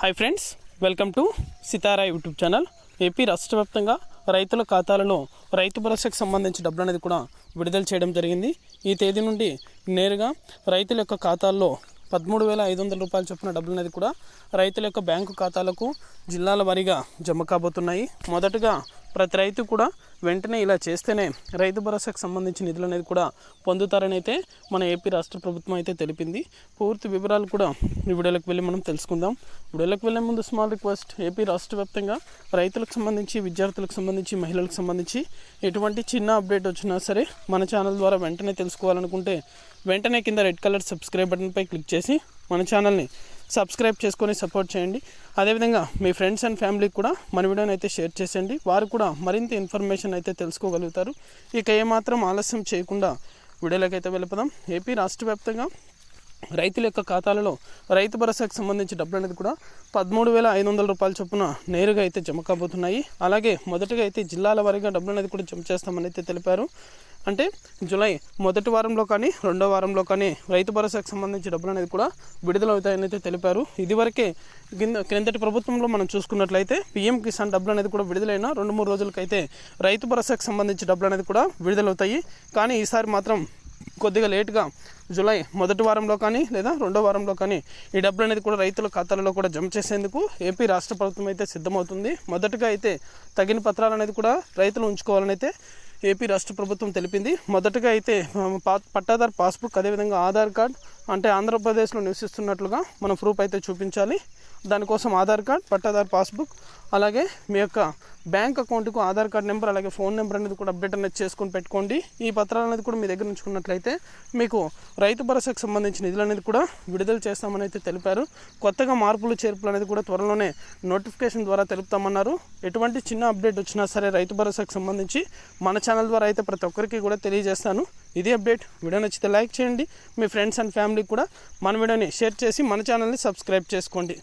Hi friends welcome to Sitara YouTube channel AP రాష్ట్ర వ్యాప్తంగా రైతుల ఖాతాలలో రైతు భరోసాకు సంబంధించి డబ్బులు అనేది కూడా విడుదల చేయడం జరిగింది. ఈ తేదీ నుండి నేరుగా రైతుల యొక్క ఖాతాల్లో పదమూడు వేల ఐదు వందల రూపాయలు చొప్పున డబ్బులు అనేది కూడా రైతుల యొక్క బ్యాంకు ఖాతాలకు జిల్లాల వారీగా జమ కాబోతున్నాయి. మొదటగా ప్రతి రైతు కూడా వెంటనే ఇలా చేస్తేనే రైతు భరోసాకు సంబంధించిన నిధులు అనేది కూడా పొందుతారని అయితే మన ఏపీ రాష్ట్ర ప్రభుత్వం అయితే తెలిపింది. పూర్తి వివరాలు కూడా ఈ వీడియోలకు వెళ్ళి మనం తెలుసుకుందాం. వీడియోలకు వెళ్ళే ముందు స్మాల్ రిక్వెస్ట్ ఏపీ రాష్ట్ర వ్యాప్తంగా రైతులకు సంబంధించి విద్యార్థులకు సంబంధించి మహిళలకు సంబంధించి ఎటువంటి చిన్న అప్డేట్ వచ్చినా సరే మన ఛానల్ ద్వారా వెంటనే తెలుసుకోవాలనుకుంటే వెంటనే కింద రెడ్ కలర్ సబ్స్క్రైబ్ బటన్పై క్లిక్ చేసి మన ఛానల్ని సబ్స్క్రైబ్ చేసుకొని సపోర్ట్ చేయండి. అదేవిధంగా మీ ఫ్రెండ్స్ అండ్ ఫ్యామిలీకి కూడా మన వీడియోని అయితే షేర్ చేసేయండి. వారు కూడా మరింత ఇన్ఫర్మేషన్ అయితే తెలుసుకోగలుగుతారు. ఇక ఏమాత్రం ఆలస్యం చేయకుండా వీడియోలోకి అయితే వెళ్ళిపోదాం. ఏపీ రాష్ట్ర వ్యాప్తంగా రైతుల యొక్క ఖాతాలలో రైతు భరోసాకు సంబంధించి డబ్బులు అనేది కూడా పదమూడు వేల ఐదు వందల రూపాయల చొప్పున నేరుగా అయితే జమ కాబోతున్నాయి. అలాగే మొదటగా అయితే జిల్లాల వారీగా డబ్బులు అనేది కూడా జమ చేస్తామని అయితే తెలిపారు. అంటే జూలై మొదటి వారంలో కానీ రెండో వారంలో కానీ రైతు భరోసాకు సంబంధించి డబ్బులు అనేది కూడా విడుదలవుతాయని అయితే తెలిపారు. ఇదివరకే కింద క్రిందటి ప్రభుత్వంలో మనం చూసుకున్నట్లయితే పీఎం కిసాన్ డబ్బులు అనేది కూడా విడుదలైన రెండు మూడు రోజులకైతే రైతు భరోసాకు సంబంధించి డబ్బులు అనేది కూడా విడుదలవుతాయి. కానీ ఈసారి మాత్రం కొద్దిగా లేట్గా జూలై మొదటి వారంలో కానీ లేదా రెండో వారంలో కానీ ఈ డబ్బులు అనేది కూడా రైతుల ఖాతాలలో కూడా జమ చేసేందుకు ఏపీ రాష్ట్ర ప్రభుత్వం అయితే సిద్ధమవుతుంది. మొదటగా అయితే తగిన పత్రాలు అనేది కూడా రైతులు ఉంచుకోవాలని అయితే ఏపీ రాష్ట్ర ప్రభుత్వం తెలిపింది. మొదటగా అయితే పా- పట్టాదారు పాస్బుక్ అదేవిధంగా ఆధార్ కార్డ్ అంటే ఆంధ్రప్రదేశ్లో నివసిస్తున్నట్లుగా మనం ప్రూఫ్ అయితే చూపించాలి. దానికోసం ఆధార్ కార్డ్ పట్టాదారు పాస్బుక్ అలాగే మీ యొక్క బ్యాంక్ అకౌంట్కు ఆధార్ కార్డ్ నెంబర్ అలాగే ఫోన్ నెంబర్ అనేది కూడా అప్డేట్ అనేది చేసుకొని పెట్టుకోండి. ఈ పత్రాలు అనేది కూడా మీ దగ్గర ఉంచుకున్నట్లయితే మీకు రైతు భరోసాకు సంబంధించిన నిధులు అనేది కూడా విడుదల చేస్తామని అయితే తెలిపారు. కొత్తగా మార్పులు చేర్పులు అనేది కూడా త్వరలోనే నోటిఫికేషన్ ద్వారా తెలుపుతామన్నారు. ఎటువంటి చిన్న అప్డేట్ వచ్చినా సరే రైతు భరోసాకు సంబంధించి మన ఛానల్ ద్వారా అయితే ప్రతి ఒక్కరికి కూడా తెలియజేస్తాను. ఇదే అప్డేట్. వీడియో నచ్చితే లైక్ చేయండి. మీ ఫ్రెండ్స్ అండ్ ఫ్యామిలీకి కూడా మన వీడియోని షేర్ చేసి మన ఛానల్ని సబ్స్క్రైబ్ చేసుకోండి.